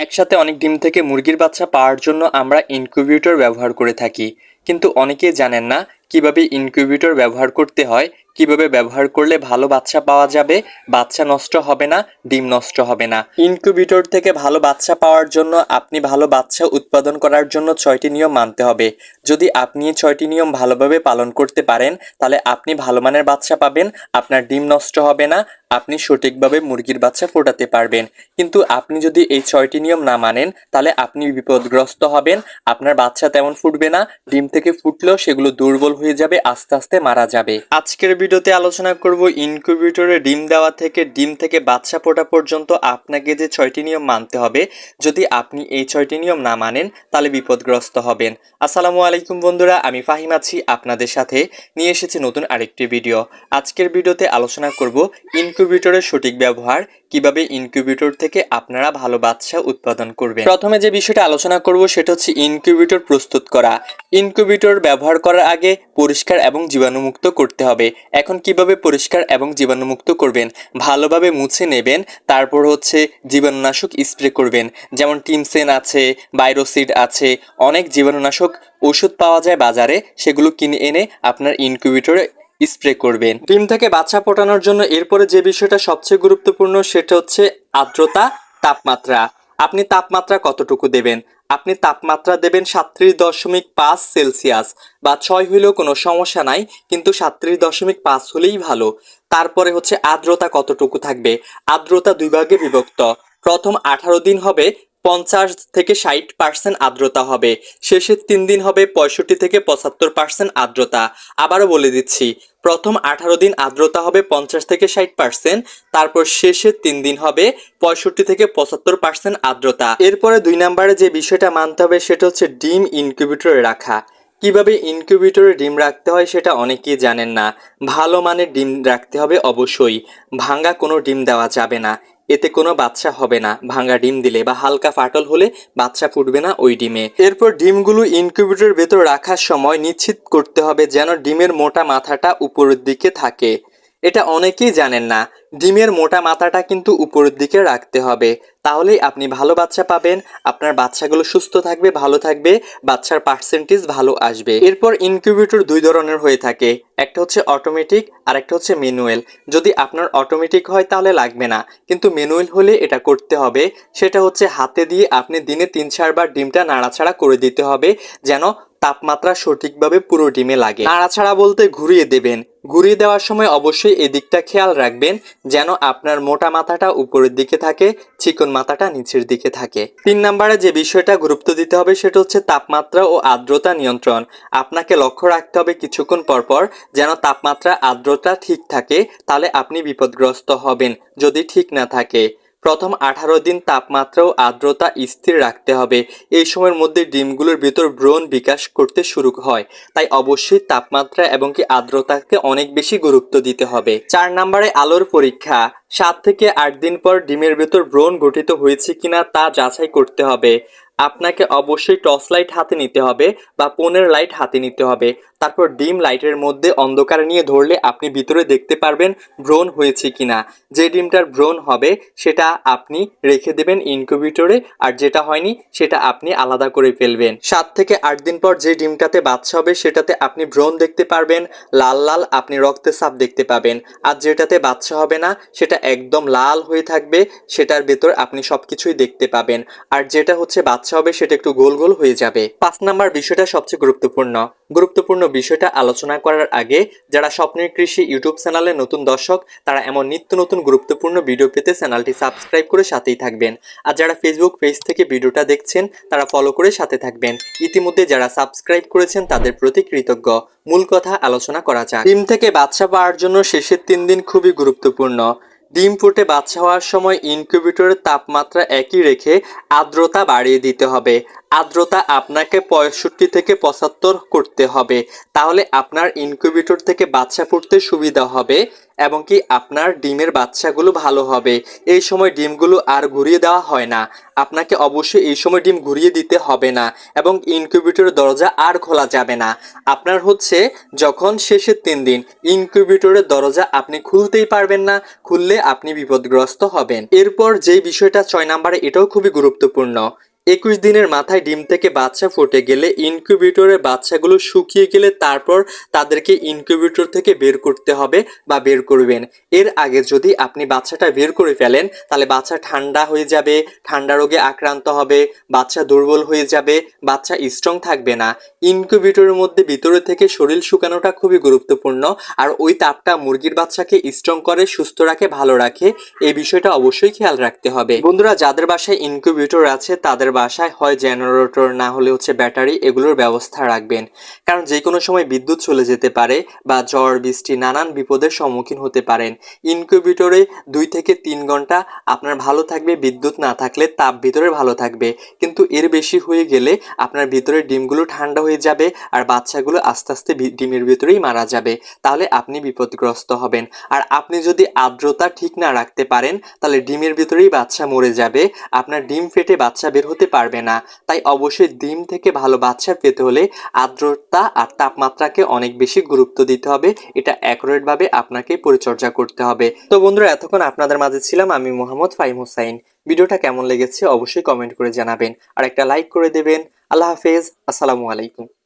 একসাথে অনেক ডিম থেকে মুরগির বাচ্চা পাওয়ার জন্য আমরা ইনকিউবেটর ব্যবহার করে থাকি। কিন্তু অনেকেই জানেন না কীভাবে ইনকিউবেটর ব্যবহার করতে হয় কীভাবে ব্যবহার করলে ভালো বাচ্চা পাওয়া যাবে? বাচ্চা নষ্ট হবে না, ডিম নষ্ট হবে না। ইনকিউবেটর থেকে ভালো বাচ্চা পাওয়ার জন্য আপনি ভালো বাচ্চা উৎপাদন করার জন্য ছয়টি নিয়ম মানতে হবে। যদি আপনি এই ছয়টি নিয়ম ভালোভাবে পালন করতে পারেন, তাহলে আপনি ভালো মানের বাচ্চা পাবেন, আপনার ডিম নষ্ট হবে না, আপনি সঠিকভাবে মুরগির বাচ্চা ফোটাতে পারবেন। কিন্তু আপনি যদি এই ছয়টি নিয়ম না মানেন, তাহলে আপনি বিপদগ্রস্ত হবেন, আপনার বাচ্চা তেমন ফুটবে না, ডিম থেকে ফুটলেও সেগুলো দুর্বল হয়ে যাবে, আস্তে আস্তে মারা যাবে। আজকের ভিডিওতে আলোচনা করব ইনকিউবেটরে ডিম দেওয়া থেকে, ডিম থেকে বাচ্চা ফোটা পর্যন্ত আপনাকে যে ছয়টি নিয়ম মানতে হবে, যদি আপনি এই ছয়টি নিয়ম না মানেন, তাহলে বিপদগ্রস্ত হবেন। আসসালামু আলাইকুম বন্ধুরা, আমি ফাহিম আছি আপনাদের সাথে। নিয়ে এসেছি নতুন আরেকটি ভিডিও। আজকের ভিডিওতে আলোচনা করব ইনকিউবেটরের সঠিক ব্যবহার, কীভাবে ইনকিউবেটর থেকে আপনারা ভালো বাচ্চা উৎপাদন করবেন। প্রথমে যে বিষয়টা আলোচনা করব, সেটা হচ্ছে ইনকিউবেটর প্রস্তুত করা। ইনকিউবেটর ব্যবহার করার আগে পরিষ্কার এবং জীবাণুমুক্ত করতে হবে। এখন কীভাবে পরিষ্কার এবং জীবাণুমুক্ত করবেন? ভালোভাবে মুছে নেবেন, তারপর হচ্ছে জীবাণুনাশক স্প্রে করবেন। যেমন টিমসেন আছে বাইরোসিড আছে, অনেক জীবাণুনাশক ওষুধ পাওয়া যায় বাজারে, সেগুলো কিনে এনে আপনার ইনকিউবেটরে স্প্রে করবেন। ডিম থেকে বাচ্চা ফোটানোর জন্য এরপরে যে বিষয়টা সবচেয়ে গুরুত্বপূর্ণ, সেটা হচ্ছে আর্দ্রতা, তাপমাত্রা। আপনি তাপমাত্রা কতটুকু দেবেন? আপনি তাপমাত্রা দেবেন সাত্রিশ দশমিক পাঁচ সেলসিয়াস বা ছয় হইলেও কোনো সমস্যা নাই, কিন্তু সাত্রিশ দশমিক পাঁচ হলেই ভালো। তারপরে হচ্ছে আর্দ্রতা কতটুকু থাকবে? আর্দ্রতা দুই ভাগে বিভক্ত। প্রথম আঠারো দিন হবে পঞ্চাশ থেকে ষাট পার্সেন্ট আর্দ্রতা হবে। শেষের তিন দিন হবে পঁয়ষট্টি থেকে পঁচাত্তর পার্সেন্ট আর্দ্রতা। আবারও বলে দিচ্ছি, প্রথম আঠারো দিন আর্দ্রতা হবে পঞ্চাশ থেকে ষাট পার্সেন্ট তারপর শেষের তিন দিন হবে পঁয়ষট্টি থেকে পঁচাত্তর পার্সেন্ট আর্দ্রতা। এরপরে দুই নম্বরে যে বিষয়টা মানতে হবে সেটা হচ্ছে ডিম ইনকিউবেটরে রাখা। কীভাবে ইনকিউবেটরে ডিম রাখতে হয় সেটা অনেকেই জানেন না। ভালো মানের ডিম রাখতে হবে অবশ্যই। ভাঙ্গা কোনো ডিম দেওয়া যাবে না। এতে কোনো বাচ্চা হবে না। ভাঙা ডিম দিলে বা হালকা ফাটল হলে বাচ্চা ফুটবে না ওই ডিমে। এরপর ডিমগুলো ইনকিউবেটরের ভেতর রাখার সময় নিশ্চিত করতে হবে যেন ডিমের মোটা মাথাটা উপরের দিকে থাকে। এটা অনেকেই জানেন না। ডিমের মোটা মাথাটা কিন্তু উপরের দিকে রাখতে হবে। তাহলেই আপনি ভালো বাচ্চা পাবেন, আপনার বাচ্চাগুলো সুস্থ থাকবে, ভালো থাকবে, বাচ্চার পার্সেন্টেজ ভালো আসবে। এরপর ইনকিউবেটর দুই ধরনের হয়ে থাকে। একটা হচ্ছে অটোমেটিক আর একটা হচ্ছে ম্যানুয়াল যদি আপনার অটোমেটিক হয় তাহলে লাগবে না। কিন্তু ম্যানুয়াল হলে এটা করতে হবে। সেটা হচ্ছে হাতে দিয়ে আপনি দিনে তিন চারবার ডিমটা নাড়াছাড়া করে দিতে হবে, যেন তাপমাত্রা সঠিকভাবে পুরো ডিমে লাগে। নাড়াছাড়া বলতে ঘুরিয়ে দেবেন। ঘুরিয়ে দেওয়ার সময় অবশ্যই এদিকটা খেয়াল রাখবেন, যেন আপনার মোটা মাথাটা উপরের দিকে থাকে, চিকন মাথাটা নিচের দিকে থাকে। তিন নম্বরে যে বিষয়টা গুরুত্ব দিতে হবে, সেটা হচ্ছে তাপমাত্রা ও আর্দ্রতা নিয়ন্ত্রণ। আপনাকে লক্ষ্য রাখতে হবে কিছুক্ষণ পর পর, যেন তাপমাত্রা, আর্দ্রতা ঠিক থাকে, তাহলে আপনি বিপদগ্রস্ত হবেন, যদি ঠিক না থাকে। প্রথম আঠারো দিন তাপমাত্রা ও আর্দ্রতা স্থির রাখতে হবে। এই সময়ের মধ্যে ডিমগুলোর ভেতর ব্রণ বিকাশ করতে শুরু হয়। তাই অবশ্যই তাপমাত্রা এবং কি আর্দ্রতাকে অনেক বেশি গুরুত্ব দিতে হবে। চার নম্বরে আলোর পরীক্ষা। সাত থেকে আট দিন পর ডিমের ভেতর ব্রণ গঠিত হয়েছে কিনা তা যাচাই করতে হবে। আপনাকে অবশ্যই টর্চ লাইট হাতে নিতে হবে বা পোনের লাইট হাতে নিতে হবে। তারপর ডিম লাইটের মধ্যে অন্ধকার নিয়ে ধরলে আপনি ভিতরে দেখতে পারবেন ব্রণ হয়েছে কিনা। যে ডিমটার ব্রণ হবে, সেটা আপনি রেখে দেবেন ইনকিউবেটরে আর যেটা হয়নি, সেটা আপনি আলাদা করে ফেলবেন। সাত থেকে আট দিন পর যে ডিমটাতে বাচ্চা হবে, সেটাতে আপনি ব্রণ দেখতে পারবেন, লাল লাল আপনি রক্তের সাপ দেখতে পাবেন। আর যেটাতে বাচ্চা হবে না, সেটা একদম লাল হয়ে থাকবে, সেটার ভেতর আপনি সবকিছুই দেখতে পাবেন। আর যেটা হচ্ছে বাচ্চা হবে সেটা একটু গোল গোল হয়ে যাবে। পাঁচ নাম্বার বিষয়টা সবচেয়ে গুরুত্বপূর্ণ। গুরুত্বপূর্ণ বিষয়টা আলোচনা করার আগে যারা স্বপ্নের কৃষি ইউটিউব চ্যানেলে নতুন দর্শক, তারা এমন নিত্য নতুন গুরুত্বপূর্ণ ভিডিও পেতে চ্যানেলটি সাবস্ক্রাইব করে সাথেই থাকবেন। আর যারা ফেসবুক পেজ থেকে ভিডিওটা দেখছেন, তারা ফলো করে সাথে থাকবেন। ইতিমধ্যে যারা সাবস্ক্রাইব করেছেন, তাদের প্রতি কৃতজ্ঞ। মূল কথা আলোচনা করা যাক। ডিম থেকে বাচ্চা পাওয়ার জন্য শেষের তিন দিন খুবই গুরুত্বপূর্ণ। ডিম ফুটে বাচ্চা হওয়ার সময় ইনকিউবেটরের তাপমাত্রা একই রেখে আর্দ্রতা বাড়িয়ে দিতে হবে। আর্দ্রতা আপনাকে পঁয়ষট্টি থেকে পঁচাত্তর করতে হবে। তাহলে আপনার ইনকিউবেটর থেকে বাচ্চা ফুটতে সুবিধা হবে এবং কি আপনার ডিমের বাচ্চাগুলো ভালো হবে। এই সময় ডিমগুলো আর ঘুরিয়ে দেওয়া হয় না। আপনাকে অবশ্যই এই সময় ডিম ঘুরিয়ে দিতে হবে না এবং ইনকিউবেটরের দরজা আর খোলা যাবে না। আপনার হচ্ছে যখন শেষের তিন দিন ইনকিউবেটরের দরজা আপনি খুলতেই পারবেন না, খুললে আপনি বিপদগ্রস্ত হবেন। এরপর যেই বিষয়টা ছয় নাম্বারে এটাও খুবই গুরুত্বপূর্ণ। একুশ দিনের মাথায় ডিম থেকে বাচ্চা ফুটে গেলে ইনকিউবেটরের বাচ্চাগুলো শুকিয়ে গেলে তারপর তাদেরকে ইনকিউবেটর থেকে বের করতে হবে বা বের করবেন। এর আগে যদি আপনি বাচ্চাটা বের করে ফেলেন, তাহলে বাচ্চা ঠান্ডা হয়ে যাবে, ঠান্ডা রোগে আক্রান্ত হবে, বাচ্চা দুর্বল হয়ে যাবে, বাচ্চা স্ট্রং থাকবে না। ইনকিউবেটরের মধ্যে ভিতরে থেকে শরীর শুকানোটা খুবই গুরুত্বপূর্ণ, আর ওই তাপটা মুরগির বাচ্চাকে স্ট্রং করে, সুস্থ রাখে, ভালো রাখে, এই বিষয়টা অবশ্যই খেয়াল রাখতে হবে। বন্ধুরা, যাদের বাসায় ইনকিউবেটর আছে, তাদের বাসায় হয় জেনারেটর, না হলে হচ্ছে ব্যাটারি, এগুলোর ব্যবস্থা রাখবেন। কারণ যে কোনো সময় বিদ্যুৎ চলে যেতে পারে বা ঝড়, বৃষ্টি, নানান বিপদের সম্মুখীন হতে পারেন। ইনকিউবেটরে দুই থেকে তিন ঘণ্টা আপনার ভালো থাকবে, বিদ্যুৎ না থাকলে তাপ ভিতরে ভালো থাকবে। কিন্তু এর বেশি হয়ে গেলে আপনার ভিতরে ডিমগুলো ঠান্ডা হয়ে যাবে আর বাচ্চাগুলো আস্তে আস্তে ডিমের ভিতরেই মারা যাবে। তাহলে আপনি বিপদগ্রস্ত হবেন। আর আপনি যদি আর্দ্রতা ঠিক না রাখতে পারেন, তাহলে ডিমের ভিতরেই বাচ্চা মরে যাবে। আপনার ডিম ফেটে বাচ্চা বের হতে পারবে না। তাই অবশ্যই ডিম থেকে ভালো বাচ্চা পেতে হলে আর্দ্রতা আর তাপমাত্রাকে অনেক বেশি গুরুত্ব দিতে হবে। এটা অ্যাকুরেট ভাবে আপনাকে পরিচর্যা করতে হবে। তো বন্ধুরা, এতক্ষণ আপনাদের মাঝে ছিলাম আমি মোহাম্মদ ফাইম হোসাইন। ভিডিওটা কেমন লেগেছে অবশ্যই কমেন্ট করে জানাবেন। আর একটা লাইক করে দেবেন। আল্লাহ হাফেজ। আসসালামু আলাইকুম।